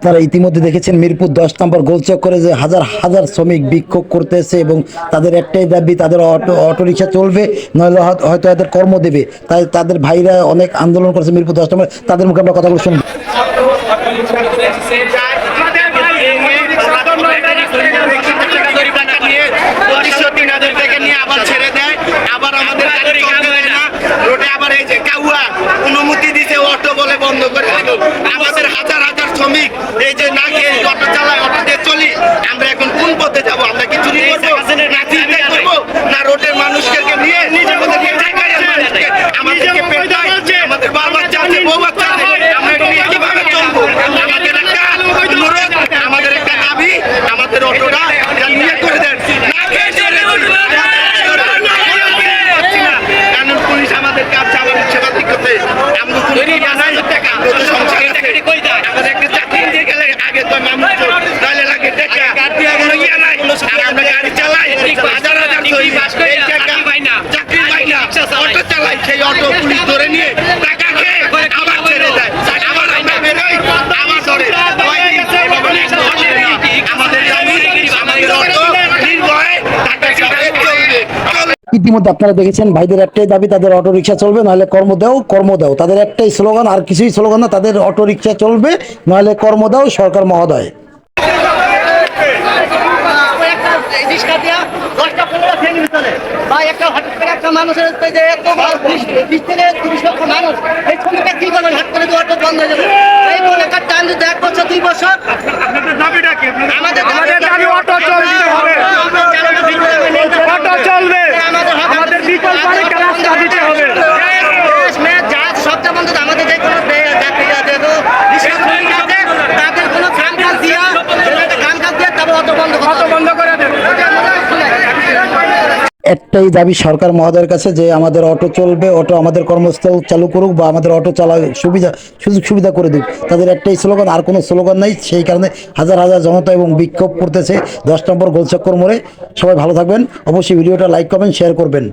আপনারা ইতিমধ্যে দেখেছেন মিরপুর দশ নম্বর গোলচক্করে যে হাজার হাজার শ্রমিক বিক্ষোভ করতেছে এবং তাদের একটাই দাবি, তাদের অটো, অটোরিকশা চলবে, নইলে হয়তো- এদের কর্ম দেবে। তাই তাদের ভাইরা অনেক আন্দোলন করেছে মিরপুর দশ নম্বর। তাদের মুখে আমরা কথাগুলো শুনব। বলে আমাদের হাজার শ্রমিক এই যে না খেয়ে অটো চালায় অটো দিয়ে চলি আমরা এখন কোন পথে যাব? আমরা কি চুরি করব? না চিন্তা করব? না রোডের মানুষকে নিয়ে আমাদেরকে পেটায় আমাদের বাবা চাচ্ছে বউ বাচ্চা আছে। আমরা এটা নিয়ে কীভাবে চলবো আমাদের একটা অনুরোধ আমাদের একটা দাবি আমাদের অটোটা এটা নিয়ে করে দেন না খেয়ে ছেড়ে দিন। কারণ পুলিশ আমাদের কাজ চালানোর সেবা দিক করতে আমরা কোনো কি বানাই আমরা তো সংসার আছে। আমাদের একটা চাকরি দিয়ে গেলে আগে তো মানুষ তাহলে লাগে টাকা কোনো ইয়ে নাই আর আমরা গাড়ি চালাই হাজার হাজার শ্রমিক। এই টাকা চাকরি পাই না চালাই সেই অটো পুলিশ ধরে নিয়ে টাকা খেয়ে আবার ছেড়ে দেয়। আবার আমরা বেরোই আবার ধরে। ইতিমধ্যে আপনারা দেখেছেন ভাইদের একটাই দাবি তাদের অটো রিক্সা চলবে নাহলে কর্ম দাও কর্ম দাও। তাদের একটাই স্লোগান আর কিছুই স্লোগান না তাদের অটো রিক্সা চলবে নাহলে কর্ম দাও সরকার মহোদয়। একটা মানুষের যে এত বিশ থেকে তিরিশ লক্ষ মানুষ এই ছবিটা কি করবেন হাট করে দুয়ারটা বন্ধ হয়ে যাবে। এই কলেকার টাইম দিতে এক বছর দুই বছর। আমাদের আমাদের দাবি অটো চলতে হবে। অটো চলবে। আমাদের বিকল্প আরেকটা রাস্তা দিতে হবে। দেশ, মেয়ে, জাত, সবটা বন্ধ তো আমাদের যে কোনো বে- চাকরি আছে, তো রিক্সা শ্রমিক আছে, তাদের কোনো কাম কাজ দিয়া, যেটাতে কাম কাজ দিয়া তারপর অটো বন্ধ করতে অটো হবে। বন্ধ করে দেবে ওটা আমাদের শুনে। একটাই দাবি সরকার মহোদয়ের কাছে যে আমাদের অটো চলবে, অটো আমাদের কর্মস্থল চালু করুক বা আমাদের অটো চালা সুবিধা, সুযোগ সুবিধা করে দিক। তাদের একটাই স্লোগান, আর কোনো স্লোগান নাই। সেই কারণে হাজার হাজার জনতা এবং বিক্ষোভ করতেছে দশ নম্বর গোলচক্কর মোড়ে। সবাই ভালো থাকবেন। অবশ্যই ভিডিওটা লাইক করবেন শেয়ার করবেন।